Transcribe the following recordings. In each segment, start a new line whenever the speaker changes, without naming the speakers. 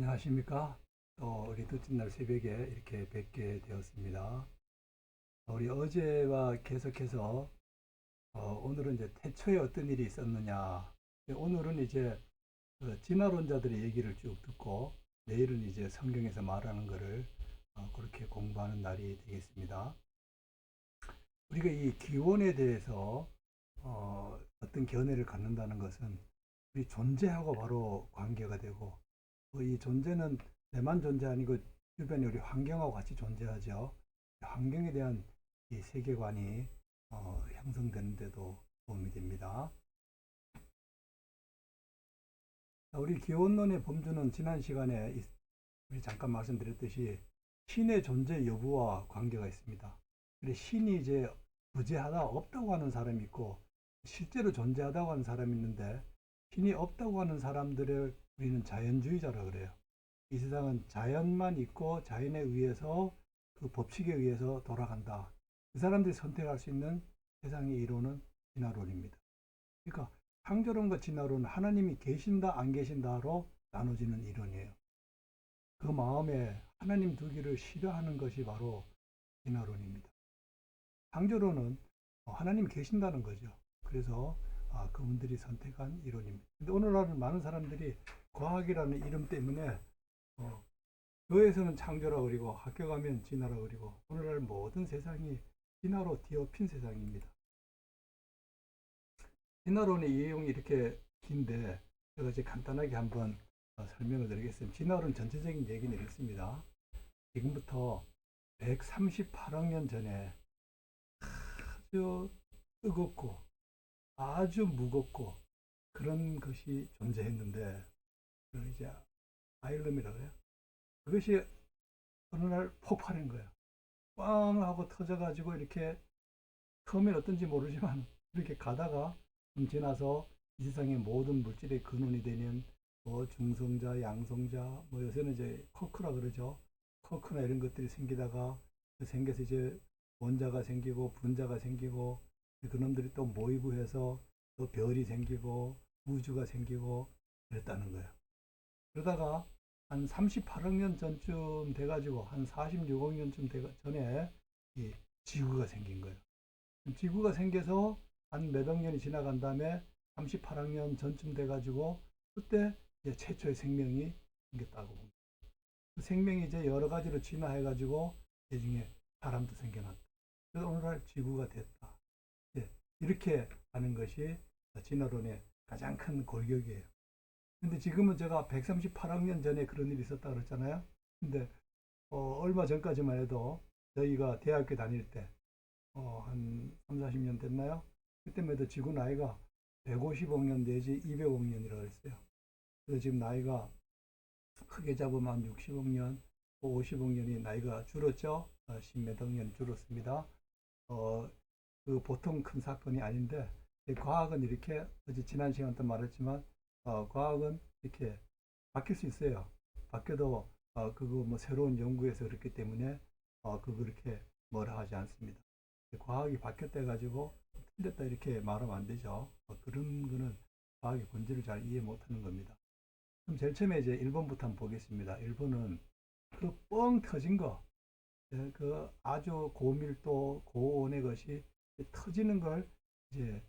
안녕하십니까. 또 우리 둘째 날 새벽에 이렇게 뵙게 되었습니다. 우리 어제와 계속해서 어, 오늘은 이제 태초에 어떤 일이 있었느냐. 오늘은 이제 그 진화론자들의 얘기를 쭉 듣고 내일은 이제 성경에서 말하는 것을 어, 그렇게 공부하는 날이 되겠습니다. 우리가 이 기원에 대해서 어, 어떤 견해를 갖는다는 것은 우리 존재하고 바로 관계가 되고 어, 이 존재는 내만 존재 아니고 주변에 우리 환경하고 같이 존재하죠. 환경에 대한 이 세계관이 어, 형성되는데도 도움이 됩니다. 자, 우리 기원론의 범주는 지난 시간에 이- 우리 잠깐 말씀드렸듯이 신의 존재 여부와 관계가 있습니다. 근데 신이 이제 부재하다 없다고 하는 사람이 있고 실제로 존재하다고 하는 사람이 있는데 신이 없다고 하는 사람들을 우리는 자연주의자라 그래요. 이 세상은 자연만 있고 자연에 의해서 그 법칙에 의해서 돌아간다. 그 사람들이 선택할 수 있는 세상의 이론은 진화론입니다. 그러니까 창조론과 진화론은 하나님이 계신다 안 계신다로 나눠지는 이론이에요. 그 마음에 하나님 두기를 싫어하는 것이 바로 진화론입니다. 창조론은 어, 하나님 계신다는 거죠. 그래서 아, 그분들이 선택한 이론입니다. 근데 오늘날은 많은 사람들이 과학이라는 이름 때문에 어, 교회에서는 창조라 그리고 학교 가면 진화라 그리고 오늘날 모든 세상이 진화로 뒤엎인 세상입니다. 진화론의 내용이 이렇게 긴데 제가 이제 간단하게 한번 어, 설명을 드리겠습니다. 진화론 전체적인 얘기는 이렇습니다. 지금부터 138억 년 전에 아주 뜨겁고 아주 무겁고 그런 것이 존재했는데 그 이제 아일름이라고 해요. 그것이 어느 날 폭발한 거예요. 빵 하고 터져가지고 이렇게 처음엔 어떤지 모르지만 이렇게 가다가 좀 지나서 이 세상의 모든 물질의 근원이 되는 뭐 중성자, 양성자, 뭐 요새는 이제 커크라 그러죠. 커크나 이런 것들이 생기다가 생겨서 이제 원자가 생기고 분자가 생기고 그놈들이 또 모이고 해서 또 별이 생기고 우주가 생기고 그랬다는 거예요. 그러다가 한 38억 년 전쯤 돼가지고 한 46억 년쯤 돼 전에 이 지구가 생긴 거예요. 지구가 생겨서 한 몇억 년이 지나간 다음에 38억 년 전쯤 돼가지고 그때 이제 최초의 생명이 생겼다고 봅니다. 그 생명이 이제 여러 가지로 진화해가지고 그 중에 사람도 생겨났다. 그래서 오늘날 지구가 됐다. 예, 이렇게 하는 것이 진화론의 가장 큰 골격이에요. 근데 지금은 제가 138억 년 전에 그런 일이 있었다 그랬잖아요. 근데 어, 얼마 전까지만 해도 저희가 대학교 다닐 때, 어, 한 3, 40년 됐나요? 그때만 해도 지구 나이가 150억 년 내지 200억 년이라고 했어요. 그래서 지금 나이가 크게 잡으면 한 60억 년, 50억 년이 나이가 줄었죠. 어, 10몇억 년 줄었습니다. 어, 그 보통 큰 사건이 아닌데, 이 과학은 이렇게, 어제 지난 시간 때 말했지만, 어, 과학은 이렇게 바뀔 수 있어요. 바뀌어도, 어, 그거 뭐 새로운 연구에서 그렇기 때문에, 어, 그거 그렇게 뭐라 하지 않습니다. 과학이 바뀌었다 해가지고, 틀렸다 이렇게 말하면 안 되죠. 어, 그런 거는 과학의 본질을 잘 이해 못 하는 겁니다. 그럼 제일 처음에 이제 일본부터 한번 보겠습니다. 일본은 그 뻥 터진 거, 예, 그 아주 고밀도, 고온의 것이 터지는 걸 이제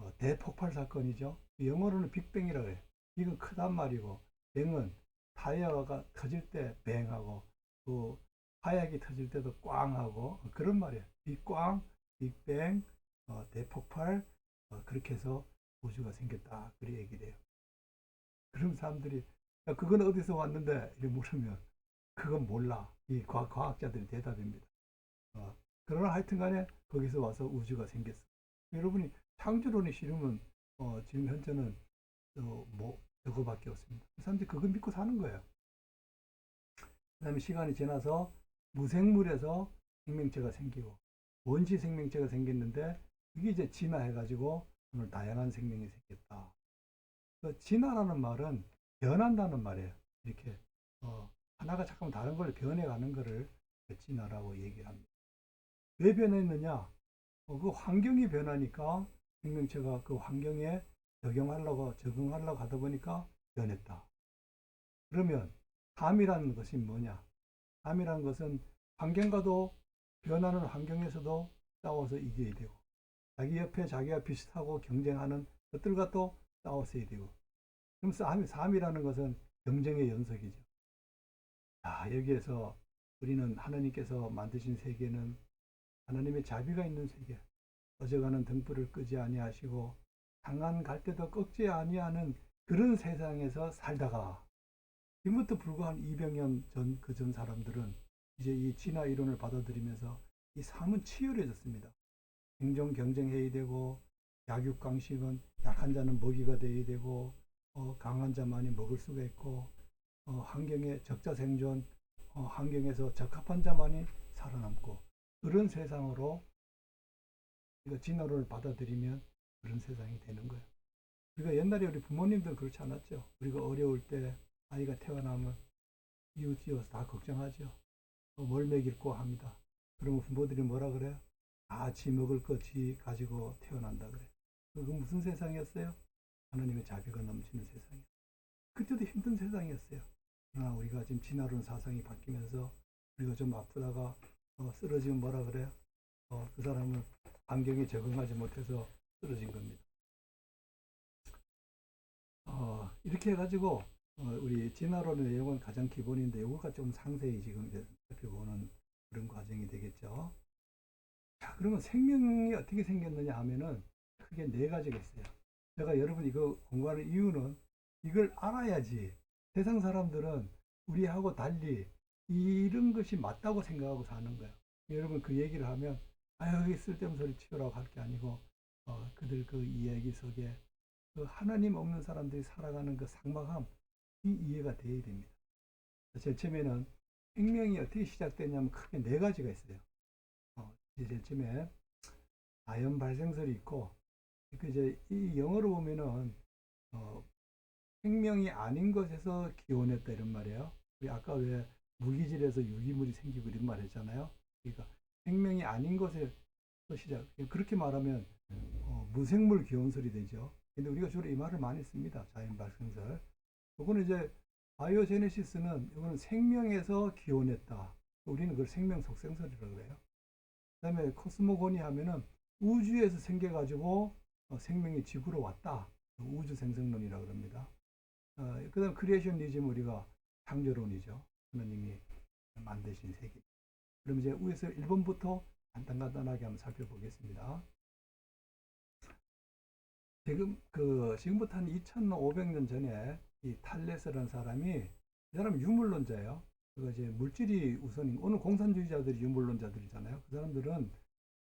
어, 대폭발 사건이죠. 영어로는 빅뱅이라고 해요. 이건 크단 말이고, 뱅은 타이어가 터질 때 뱅하고, 그 화약이 터질 때도 꽝하고, 그런 말이에요. 빅꽝, 빅뱅, 어, 대폭발, 어, 그렇게 해서 우주가 생겼다. 그리 얘기를 해요. 그럼 사람들이, 야, 그건 어디서 왔는데? 이렇게 물으면, 그건 몰라. 이 과학, 과학자들이 대답입니다. 어, 그러나 하여튼 간에 거기서 와서 우주가 생겼어. 여러분이 창조론이 싫으면, 어, 지금 현재는, 어, 뭐, 저거밖에 없습니다. 그 사람들이 그거 믿고 사는 거예요. 그 다음에 시간이 지나서 무생물에서 생명체가 생기고, 원시 생명체가 생겼는데, 그게 이제 진화해가지고, 오늘 다양한 생명이 생겼다. 그 진화라는 말은 변한다는 말이에요. 이렇게, 어, 하나가 잠깐 다른 걸 변해가는 거를 진화라고 얘기를 합니다. 왜 변했느냐? 어, 그 환경이 변하니까 생명체가 그 환경에 적용하려고, 적응하려고 하다 보니까 변했다. 그러면 삶이라는 것이 뭐냐? 삶이라는 것은 환경과도 변하는 환경에서도 싸워서 이겨야 되고 자기 옆에 자기가 비슷하고 경쟁하는 것들과 또 싸워서야 되고 그럼 삶, 삶이라는 것은 경쟁의 연속이죠. 자, 여기에서 우리는 하나님께서 만드신 세계는 하나님의 자비가 있는 세계, 어져가는 등불을 끄지 아니하시고 강한 갈 때도 꺾지 아니하는 그런 세상에서 살다가 지금부터 불과 한 200년 전그전 사람들은 이제 이 진화 이론을 받아들이면서 이 삶은 치열해졌습니다. 행정 경쟁해야 되고 약육강식은 약한 자는 먹이가 돼야 되고 어, 강한 자만이 먹을 수가 있고 어, 환경의 적자 생존 어, 환경에서 적합한 자만이 살아남고 그런 세상으로 우리가 진화론을 받아들이면 그런 세상이 되는 거예요. 우리가 옛날에 우리 부모님들 그렇지 않았죠. 우리가 어려울 때 아이가 태어나면 이웃이어서 다 걱정하죠. 어, 뭘 먹일고 합니다. 그러면 부모들이 뭐라 그래요? 아, 지 먹을 거지 가지고 태어난다 그래. 그거 무슨 세상이었어요? 하나님의 자비가 넘치는 세상이에요. 그때도 힘든 세상이었어요. 그러나 우리가 지금 진화론 사상이 바뀌면서 우리가 좀 아프다가 어, 쓰러지면 뭐라 그래요? 어, 그 사람은 환경에 적응하지 못해서 쓰러진 겁니다. 어, 이렇게 해가지고 어, 우리 진화론의 내용은 가장 기본인데 이거가 좀 상세히 지금 이제 살펴보는 그런 과정이 되겠죠. 자, 그러면 생명이 어떻게 생겼느냐 하면은 크게 네 가지가 있어요. 제가 여러분 이거 공부하는 이유는 이걸 알아야지 세상 사람들은 우리하고 달리 이런 것이 맞다고 생각하고 사는 거예요. 여러분 그 얘기를 하면 아 여기 쓸데없는 소리 치우라고 할 게 아니고 어, 그들 그 이야기 속에 그 하나님 없는 사람들이 살아가는 그 상막함 이 이해가 돼야 됩니다. 제일 처음에는 생명이 어떻게 시작되냐면 크게 네 가지가 있어요. 어, 제일 처음에 자연 발생설이 있고 그 이제 이 영어로 보면은 어, 생명이 아닌 것에서 기원했다 이런 말이에요. 우리 아까 왜 무기질에서 유기물이 생기고 이런 말 했잖아요. 그러니까 생명이 아닌 것에서 시작. 그렇게 말하면 어, 무생물 기원설이 되죠. 근데 우리가 주로 이 말을 많이 씁니다. 자연 발생설. 이거는 이제 바이오제네시스는 이거는 생명에서 기원했다. 우리는 그걸 생명 속생설이라고 그래요. 그다음에 코스모고니 하면은 우주에서 생겨 가지고 어, 생명이 지구로 왔다. 우주 생성론이라고 그럽니다. 어, 그다음 크리에이션리즘 우리가 창조론이죠. 하나님이 만드신 세계. 그럼 이제 위에서 1번부터 간단간단하게 한번 살펴보겠습니다. 지금 그 지금부터 한 2,500년 전에 이 탈레스라는 사람이 이 사람 유물론자예요. 그거 이제 물질이 우선인 오늘 공산주의자들이 유물론자들이잖아요. 그 사람들은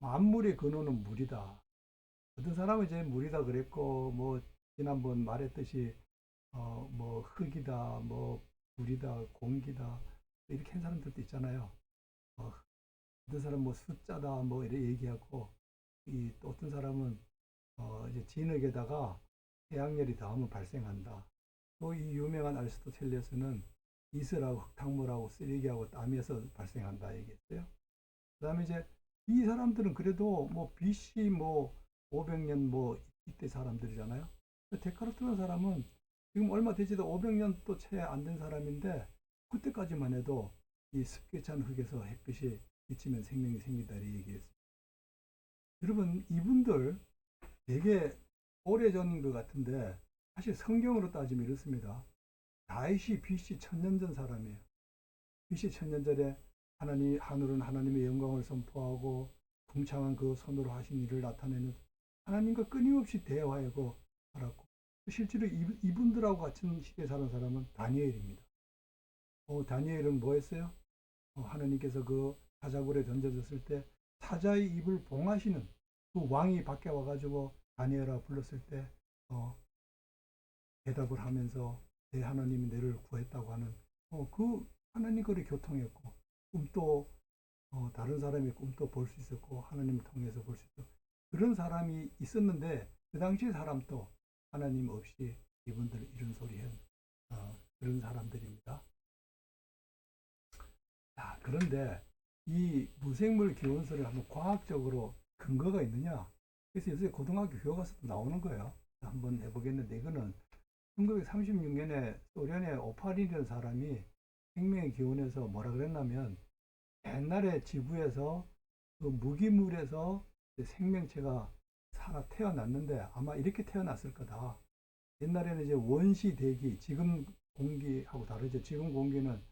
만물의 근원은 물이다. 어떤 사람은 이제 물이다 그랬고 뭐 지난번 말했듯이 어 뭐 흙이다 뭐 물이다 공기다 이렇게 한 사람들도 있잖아요. 어, 어떤 사람 뭐 숫자다 뭐 이렇게 얘기하고 이 또 어떤 사람은 어 이제 진흙에다가 해양열이 닿으면 발생한다. 또 이 유명한 아리스토텔레스는 이슬하고 흙탕물하고 쓰레기하고 땀에서 발생한다 얘기했어요. 그다음에 이제 이 사람들은 그래도 뭐 BC 뭐 500년 뭐 이때 사람들이잖아요. 데카르트라는 사람은 지금 얼마 되지도 500년도 채안 된 사람인데 그때까지만 해도 이 습기 찬 흙에서 햇빛이 비치면 생명이 생긴다 이 얘기했어요. 여러분 이분들 되게 오래전인 것 같은데 사실 성경으로 따지면 이렇습니다. 다윗이 BC 천년 전 사람이에요. BC 천년 전에 하나님 하늘은 하나님의 영광을 선포하고 궁창한 그 손으로 하신 일을 나타내는 하나님과 끊임없이 대화하고 살았고 실제로 이- 이분들하고 같은 시대에 사는 사람은 다니엘입니다. 어, 다니엘은 뭐 했어요? 어, 하나님께서 그 사자굴에 던져졌을 때 사자의 입을 봉하시는 그 왕이 밖에 와가지고 다니엘아 불렀을 때 어, 대답을 하면서 내 하나님이 너를 구했다고 하는 어, 그 하나님 거리 교통했고 꿈도 어, 다른 사람의 꿈도 볼 수 있었고 하나님을 통해서 볼 수 있었고 그런 사람이 있었는데 그 당시 사람도 하나님 없이 이분들 이런 소리 한 어, 그런 사람들입니다. 자, 그런데 이 무생물 기원설을 한번 과학적으로 근거가 있느냐? 그래서 요새 고등학교 교과서도 나오는 거예요. 한번 해보겠는데 이거는 1936년에 소련의 오파린이라는 사람이 생명의 기원에서 뭐라 그랬냐면 옛날에 지구에서 그 무기물에서 생명체가 살아 태어났는데 아마 이렇게 태어났을 거다. 옛날에는 이제 원시 대기, 지금 공기하고 다르죠. 지금 공기는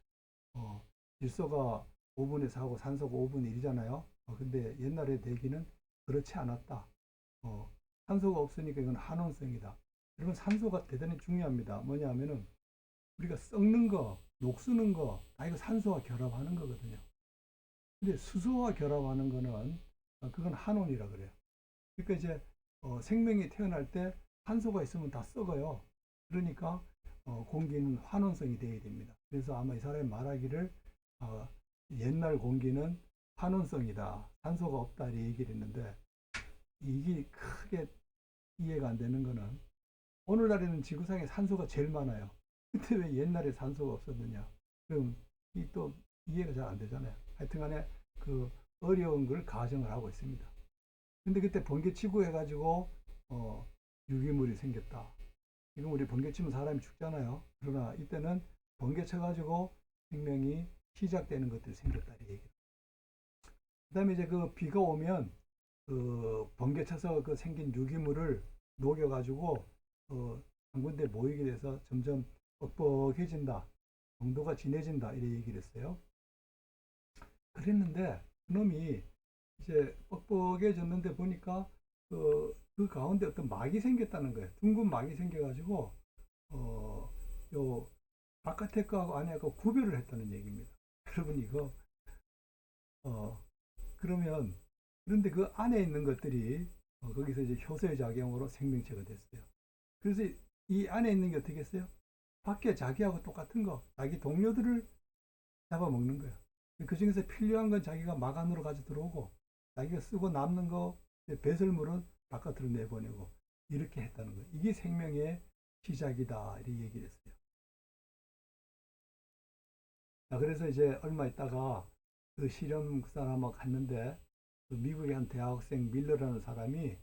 어, 질소가 5분의 4하고 산소가 5분의 1이잖아요. 어, 근데 옛날의 대기는 그렇지 않았다. 어, 산소가 없으니까 이건 한온성이다. 여러분 산소가 대단히 중요합니다. 뭐냐 하면은 우리가 썩는 거, 녹수는 거, 다 이거 산소와 결합하는 거거든요. 근데 수소와 결합하는 거는 어, 그건 한온이라 그래요. 그러니까 이제 어, 생명이 태어날 때 산소가 있으면 다 썩어요. 그러니까 어, 공기는 환원성이 되어야 됩니다. 그래서 아마 이 사람이 말하기를 어, 옛날 공기는 환원성이다. 산소가 없다. 이 얘기를 했는데 이게 크게 이해가 안 되는 거는 오늘날에는 지구상에 산소가 제일 많아요. 그때 왜 옛날에 산소가 없었느냐? 그럼 이 또 이해가 잘 안 되잖아요. 하여튼 간에 그 어려운 걸 가정을 하고 있습니다. 근데 그때 번개 치고 해가지고 어, 유기물이 생겼다. 지금 우리 번개 치면 사람이 죽잖아요. 그러나 이때는 번개 쳐가지고 생명이 시작되는 것들이 생겼다 이 얘기. 그다음에 이제 그 비가 오면 그 번개 쳐서 그 생긴 유기물을 녹여 가지고 어, 한 군데 모이게 돼서 점점 뻑뻑해진다. 정도가 진해진다. 이래 얘기를 했어요. 그랬는데 그놈이 이제 뻑뻑해졌는데 보니까 그, 그 가운데 어떤 막이 생겼다는 거예요. 둥근 막이 생겨가지고 어, 요 바깥에 거하고 안에 거 구별을 했다는 얘기입니다. 여러분 이거 어 그러면 그런데 그 안에 있는 것들이 어, 거기서 이제 효소의 작용으로 생명체가 됐어요. 그래서 이 안에 있는 게 어떻게 했어요? 밖에 자기하고 똑같은 거, 자기 동료들을 잡아먹는 거예요. 그 중에서 필요한 건 자기가 막 안으로 가져 들어오고, 자기가 쓰고 남는 거, 배설물은 바깥으로 내보내고, 이렇게 했다는 거예요. 이게 생명의 시작이다. 이렇게 얘기를 했어요. 자, 그래서 이제 얼마 있다가 그 실험 그 사람하고 갔는데, 그 미국의 한 대학생 밀러라는 사람이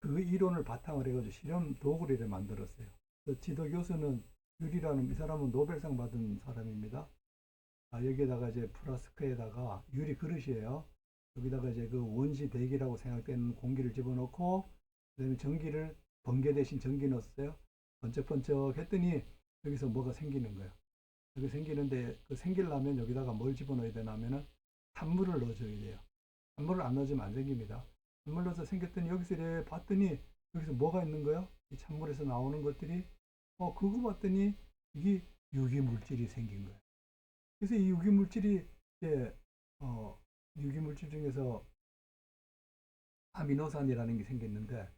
그 이론을 바탕으로 해가지고 실험 도구를 만들었어요. 그 지도 교수는 유리라는 이 사람은 노벨상 받은 사람입니다. 아, 여기에다가 이제 플라스크에다가 유리 그릇이에요. 여기다가 이제 그 원시 대기라고 생각되는 공기를 집어넣고 그다음에 전기를 번개 대신 전기 넣었어요. 번쩍번쩍 했더니 여기서 뭐가 생기는 거예요. 여기 생기는데 그 생기려면 여기다가 뭘 집어넣어야 되냐면은 산물을 넣어줘야 돼요. 산물을 안 넣어주면 안 생깁니다. 찬물 넣어서 생겼더니 여기서 이래 봤더니 여기서 뭐가 있는 거예요? 이 찬물에서 나오는 것들이 어 그거 봤더니 이게 유기 물질이 생긴 거예요. 그래서 이 유기 물질이 이제 어 유기 물질 중에서 아미노산이라는 게 생겼는데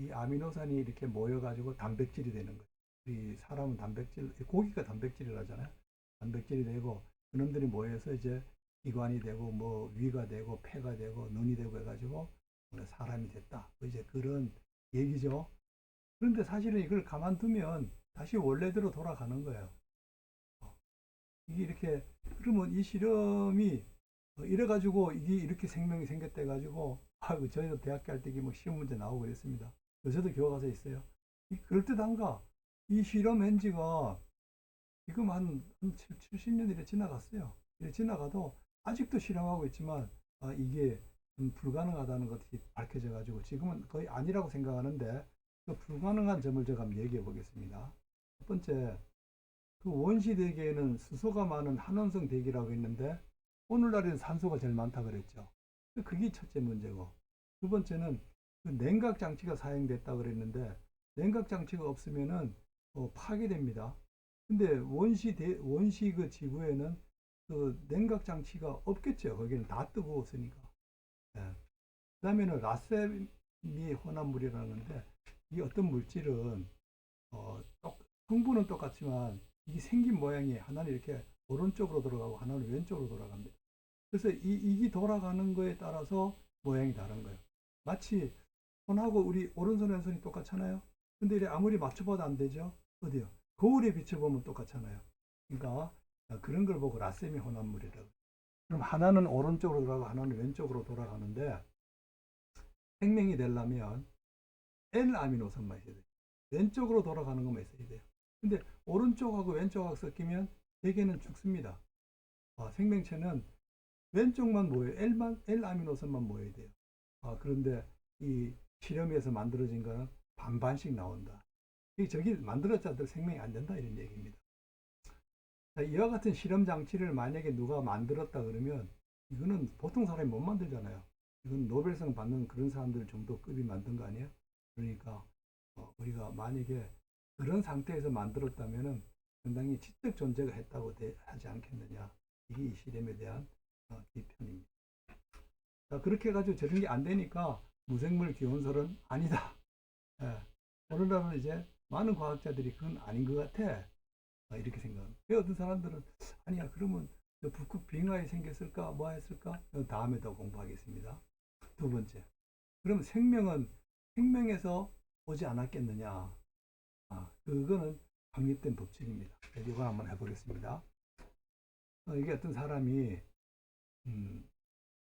이 아미노산이 이렇게 모여가지고 단백질이 되는 거예요. 이 사람은 단백질, 고기가 단백질이라잖아요. 단백질이 되고 그놈들이 모여서 이제 기관이 되고 뭐 위가 되고 폐가 되고 눈이 되고 해가지고 오늘 사람이 됐다. 뭐 이제 그런 얘기죠. 그런데 사실은 이걸 가만두면 다시 원래대로 돌아가는 거예요. 어. 이게 이렇게 그러면 이 실험이 어, 이래가지고 이게 이렇게 생명이 생겼대 가지고 아 저희도 대학교 할때뭐 시험 문제 나오고 그랬습니다. 저도 교과서에 있어요. 이 그럴듯한가? 이 실험 엔지가 지금 한, 한 70년 이래 지나갔어요. 이래 지나가도 아직도 실험하고 있지만 아, 이게 좀 불가능하다는 것이 밝혀져 가지고 지금은 거의 아니라고 생각하는데 그 불가능한 점을 제가 한번 얘기해 보겠습니다. 첫 번째, 그 원시 대기에는 수소가 많은 한원성 대기라고 했는데 오늘날에는 산소가 제일 많다 그랬죠. 그게 첫째 문제고 두 번째는 그 냉각 장치가 사용됐다 그랬는데 냉각 장치가 없으면은 어, 파괴됩니다. 근데 원시 대, 원시 그 지구에는 그 냉각 장치가 없겠죠. 거기는 다 뜨거웠으니까. 네. 그 다음에는 라세미 혼합물이라는데 이 어떤 물질은 어, 똑, 성분은 똑같지만 이게 생긴 모양이 하나는 이렇게 오른쪽으로 돌아가고 하나는 왼쪽으로 돌아갑니다. 그래서 이, 이게 돌아가는 거에 따라서 모양이 다른 거예요. 마치 손하고 우리 오른손 왼손이 똑같잖아요. 근데 이래 아무리 맞춰봐도 안 되죠. 어디요? 거울에 비춰보면 똑같잖아요. 그러니까 그런 걸 보고 라세미 혼합물이라고. 그럼 하나는 오른쪽으로 돌아가고 하나는 왼쪽으로 돌아가는데 생명이 되려면 N 아미노산만 있어야 돼요. 왼쪽으로 돌아가는 것만 있어야 돼요. 근데 오른쪽하고 왼쪽하고 섞이면 대개는 죽습니다. 아, 생명체는 왼쪽만 모여 L만 L 아미노산만 모여야 돼요. 아, 그런데 이 실험에서 만들어진 거는 반반씩 나온다. 이 저기 만들었자들 생명이 안 된다 이런 얘기입니다. 자, 이와 같은 실험 장치를 만약에 누가 만들었다 그러면 이거는 보통 사람이 못 만들잖아요. 이건 노벨상 받는 그런 사람들 정도 급이 만든 거 아니에요? 그러니까 어, 우리가 만약에 그런 상태에서 만들었다면은 상당히 지적 존재가 했다고 대- 하지 않겠느냐. 이게 이 실험에 대한 어, 비판입니다. 자, 그렇게 해가지고 저런 게 안 되니까 무생물 기원설은 아니다. 예. 오늘날은 이제 많은 과학자들이 그건 아닌 것 같아. 아, 이렇게 생각합니다. 그 어떤 사람들은 아니야 그러면 저 북극 빙하에 생겼을까 뭐 했을까 다음에 더 공부하겠습니다. 두 번째 그럼 생명은 생명에서 오지 않았겠느냐 아 그거는 확립된 법칙입니다. 이거 한번 해보겠습니다. 어, 이게 어떤 사람이 음,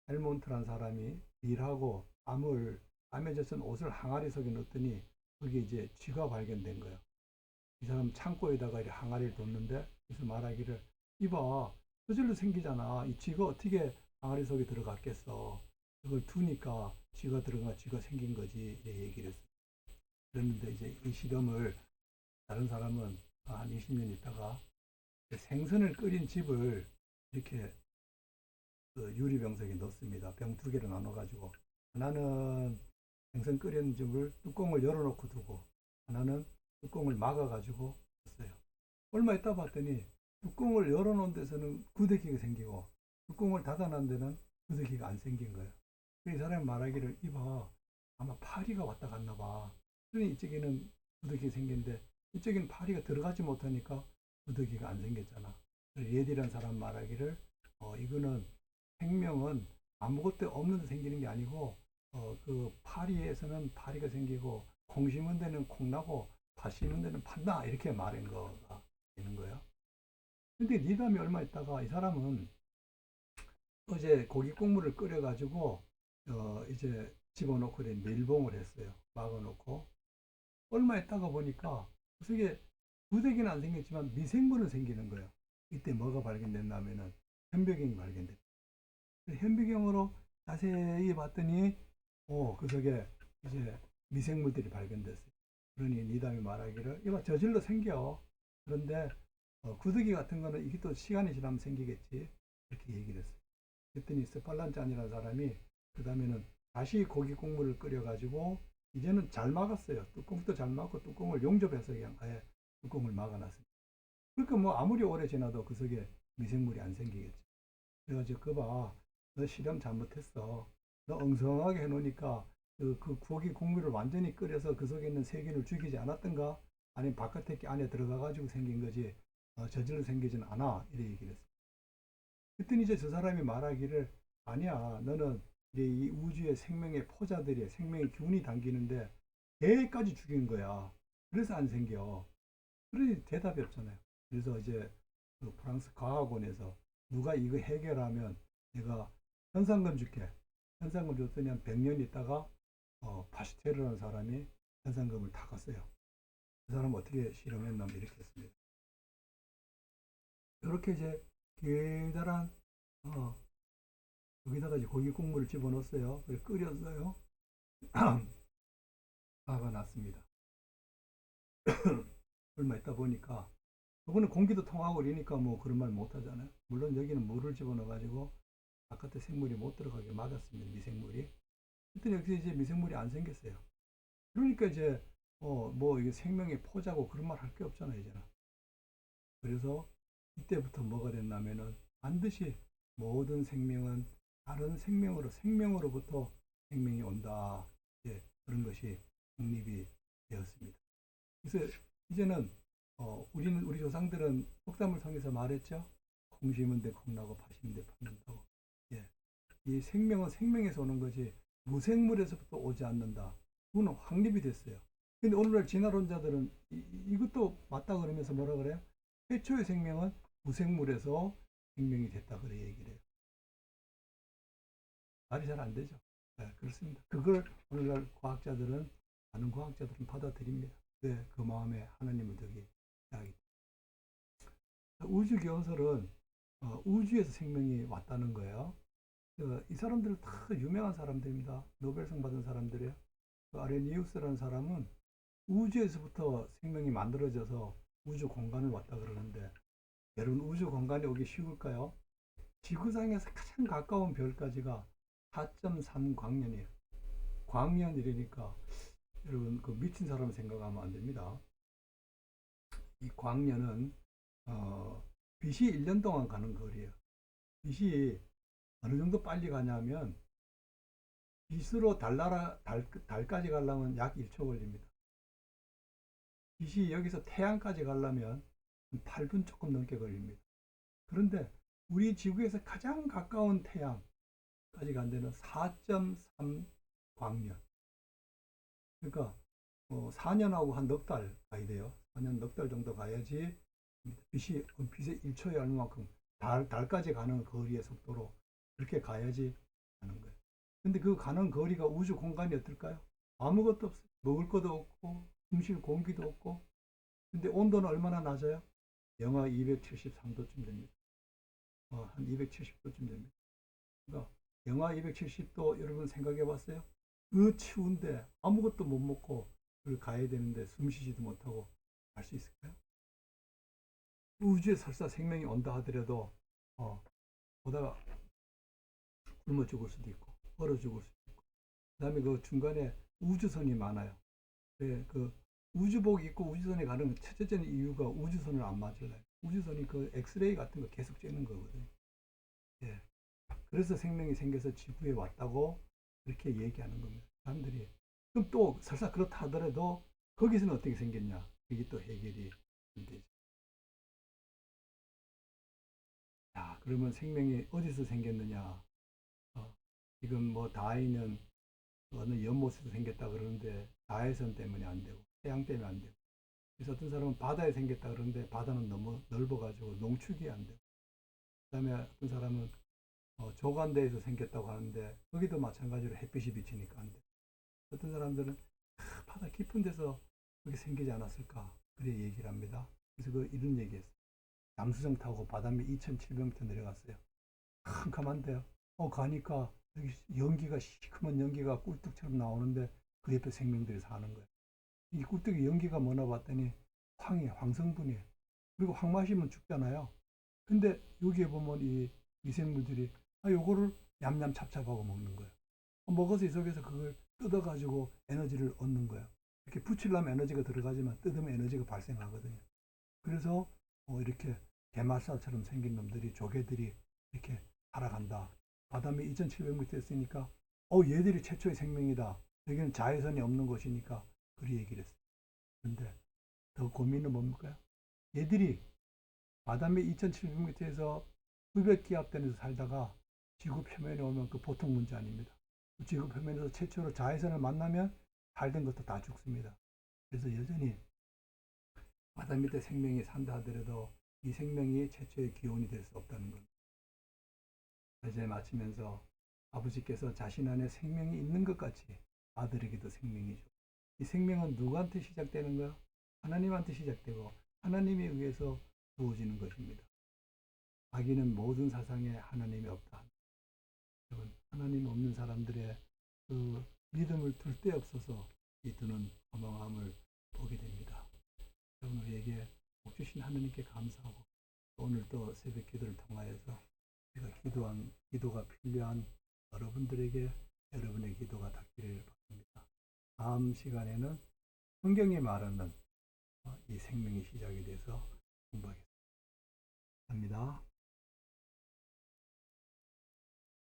헬몬트란 사람이 일하고 암을 암에 젖은 옷을 항아리 속에 넣었더니 거기에 이제 쥐가 발견된 거예요. 이 사람 창고에다가 이렇게 항아리를 뒀는데 그래서 말하기를 이봐 저절로 생기잖아. 이 쥐가 어떻게 항아리 속에 들어갔겠어? 그걸 두니까 쥐가 들어가 쥐가 생긴 거지. 이렇게 얘기를 그랬는데 이제 이 실험을 다른 사람은 한 20년 있다가 생선을 끓인 집을 이렇게 그 유리병석에 넣습니다. 병 두 개로 나눠 가지고. 하나는 생선 끓인 집을 뚜껑을 열어놓고 두고 하나는 뚜껑을 막아가지고 했어요. 얼마 있다 봤더니 뚜껑을 열어놓은 데서는 구데기가 생기고 뚜껑을 닫아놓은 데는 구데기가 안 생긴 거예요. 이 사람이 말하기를 이봐 아마 파리가 왔다 갔나 봐. 그러니 이쪽에는 구데기 생긴데 이쪽에는 파리가 들어가지 못하니까 구데기가 안 생겼잖아. 예디란 사람 말하기를 어, 이거는 생명은 아무것도 없는 데 생기는 게 아니고 어, 그 파리에서는 파리가 생기고 콩 심은 데는 콩 나고 밭 심은 데는 판다 이렇게 말한 거가 되는 거예요. 근데 니담이 얼마 있다가 이 사람은 어제 고기 국물을 끓여가지고 어 이제 집어넣고 밀봉을 했어요. 막아놓고 얼마 있다가 보니까 그 속에 부대기는 안 생겼지만 미생물은 생기는 거예요. 이때 뭐가 발견됐냐면은 현벽경이 발견됐다. 현벽경으로 자세히 봤더니 어, 그 속에 이제 미생물들이 발견됐어요. 그러니 니담이 말하기를 이봐 저질로 생겨. 그런데 어, 구더기 같은 거는 이게 또 시간이 지나면 생기겠지. 이렇게 얘기를 했어요. 그랬더니 스팔란짠이라는 사람이 그 다음에는 다시 고기 국물을 끓여가지고 이제는 잘 막았어요. 뚜껑도 잘 막고 뚜껑을 용접해서 그냥 아예 뚜껑을 막아놨습니다. 그러니까 뭐 아무리 오래 지나도 그 속에 미생물이 안 생기겠지. 그래가지고 그봐 너 실험 잘못했어. 너 엉성하게 해놓으니까 그, 그 고기 국물을 완전히 끓여서 그 속에 있는 세균을 죽이지 않았던가? 아니면 바깥에 게 안에 들어가 가지고 생긴 거지, 어, 저절로 생기지는 않아. 이래 얘기를 했어요. 그랬더니 이제 저 사람이 말하기를, 아니야, 너는 이제 이 우주의 생명의 포자들이 생명의 균이 담기는데, 개까지 죽인 거야. 그래서 안 생겨. 그러니 대답이 없잖아요. 그래서 이제 그 프랑스 과학원에서 누가 이거 해결하면 내가 현상금 줄게. 현상금 줬더니 한 100년 있다가 어, 파슈테르라는 사람이 현상금을 다 갔어요. 그 사람 어떻게 실험했냐면 이렇게 했습니다. 이렇게 이제 기다란 어, 여기다가 이제 고기 국물을 집어넣었어요. 끓였어요. 화가 났습니다. 얼마 있다 보니까 그거는 공기도 통하고 이러니까 뭐 그런 말 못 하잖아요. 물론 여기는 물을 집어넣어 가지고 바깥에 생물이 못 들어가게 막았습니다. 미생물이. 그랬더니 여기서 이제 미생물이 안 생겼어요. 그러니까 이제 어 뭐 이게 생명의 포자고 그런 말 할 게 없잖아요, 이제는. 그래서 이때부터 뭐가 됐냐면은 반드시 모든 생명은 다른 생명으로 생명으로부터 생명이 온다. 예, 그런 것이 확립이 되었습니다. 그래서 이제는 어, 우리는 우리 조상들은 속담을 통해서 말했죠. 콩 심은 데 콩나고 팥 심은 데 팥난다고. 예. 이 생명은 생명에서 오는 거지 무생물에서부터 오지 않는다. 그거는 확립이 됐어요. 근데 오늘날 진화론자들은 이, 것도 맞다 그러면서 뭐라 그래요? 최초의 생명은 무생물에서 생명이 됐다 그래 얘기를 해요. 말이 잘 안 되죠. 네, 그렇습니다. 그걸 오늘날 과학자들은 많은 과학자들은 받아들입니다. 네, 그 마음에 하나님을 덕이 이야기. 우주기원설은 어, 우주에서 생명이 왔다는 거예요. 그, 이 사람들 다 유명한 사람들입니다. 노벨상 받은 사람들이에요. 그 아레니우스라는 사람은 우주에서부터 생명이 만들어져서 우주 공간을 왔다 그러는데 여러분 우주 공간에 오기 쉬울까요? 지구상에서 가장 가까운 별까지가 4.3 광년이에요. 광년이라니까 여러분 그 미친 사람 생각하면 안 됩니다. 이 광년은 어, 빛이 1년 동안 가는 거리예요. 빛이 어느 정도 빨리 가냐면 빛으로 달나라 달, 달까지 가려면 약 1초 걸립니다. 빛이 여기서 태양까지 가려면 8분 조금 넘게 걸립니다. 그런데 우리 지구에서 가장 가까운 태양까지 간 데는 4.3 광년. 그러니까 뭐 4년하고 한 넉 달 가야 돼요. 4년 넉 달 정도 가야지 빛이 빛의 1초에 얼마만큼 달, 달까지 가는 거리의 속도로 그렇게 가야지 하는 거예요. 근데 그 가는 거리가 우주 공간이 어떨까요? 아무것도 없어요. 먹을 것도 없고 숨쉴 공기도 없고 근데 온도는 얼마나 낮아요? 영하 273도쯤 됩니다. 어, 한 270도쯤 됩니다. 그러니까 영하 270도 여러분 생각해 봤어요? 그 추운데 아무것도 못 먹고 그걸 가야 되는데 숨 쉬지도 못하고 갈 수 있을까요? 우주에 설사 생명이 온다 하더라도 어, 보다가 굶어 죽을 수도 있고 얼어 죽을 수도 있고 그다음에 그 중간에 우주선이 많아요. 네, 그 우주복 입고 우주선에 가는 첫째는 이유가 우주선을 안 맞아요. 우주선이 그 엑스레이 같은 거 계속 쬐는 거거든요. 예. 그래서 생명이 생겨서 지구에 왔다고 그렇게 얘기하는 겁니다. 사람들이. 그럼 또 설사 그렇다 하더라도 거기서는 어떻게 생겼냐? 이게 또 해결이 안 되죠. 자, 그러면 생명이 어디서 생겼느냐? 어, 지금 뭐 다이는 어느 연못에서 생겼다 그러는데 다해선 때문에 안 되고 태양 때문에 안 되고 그래서 어떤 사람은 바다에 생겼다 그러는데 바다는 너무 넓어가지고 농축이 안 되고 그다음에 어떤 사람은 어, 조간대에서 생겼다고 하는데 거기도 마찬가지로 햇빛이 비치니까 안 돼. 어떤 사람들은 아, 바다 깊은 데서 그렇게 생기지 않았을까 그래 얘기를 합니다. 그래서 그 이런 얘기했어요. 남수정 타고 바닷물 2,700m 내려갔어요. 캄캄한데요. 어 가니까 연기가 시커먼 연기가 꿀뚝처럼 나오는데 그 옆에 생명들이 사는 거예요. 이 꿀뚝이 연기가 뭐나 봤더니 황이에요. 황성분이에요. 그리고 황 마시면 죽잖아요. 근데 여기에 보면 이 미생물들이 아 요거를 냠냠 찹찹하고 먹는 거예요. 먹어서 이 속에서 그걸 뜯어가지고 에너지를 얻는 거예요. 이렇게 붙이려면 에너지가 들어가지만 뜯으면 에너지가 발생하거든요. 그래서 어, 이렇게 게말살처럼 생긴 놈들이 조개들이 이렇게 살아간다. 바다에 2,700m 있으니까 어 얘들이 최초의 생명이다. 여기는 자외선이 없는 곳이니까 그리 얘기를 했어요. 근데 더 고민은 뭡니까? 얘들이 바다에 2,700m에서 900기압 대에서 살다가 지구 표면에 오면 그 보통 문제 아닙니다. 지구 표면에서 최초로 자외선을 만나면 살던 것도 다 죽습니다. 그래서 여전히 바다 밑에 생명이 산다 하더라도 이 생명이 최초의 기원이 될 수 없다는 겁니다. 이제 마치면서 아버지께서 자신 안에 생명이 있는 것 같이 아들에게도 생명이죠. 이 생명은 누구한테 시작되는 거야? 하나님한테 시작되고 하나님에 의해서 부어지는 것입니다. 자기는 모든 사상에 하나님이 없다. 여러분, 하나님 없는 사람들의 그 믿음을 둘 데 없어서 이 드는 허망함을 보게 됩니다. 여러분 우리에게 복 주신 하나님께 감사하고 오늘 또 새벽 기도를 통하여서 제가 기도한 기도가 필요한 여러분들에게 여러분의 기도가 닿기를 바랍니다. 다음 시간에는 성경이 말하는 이 생명의 시작에 대해서 공부하겠습니다. 감사합니다.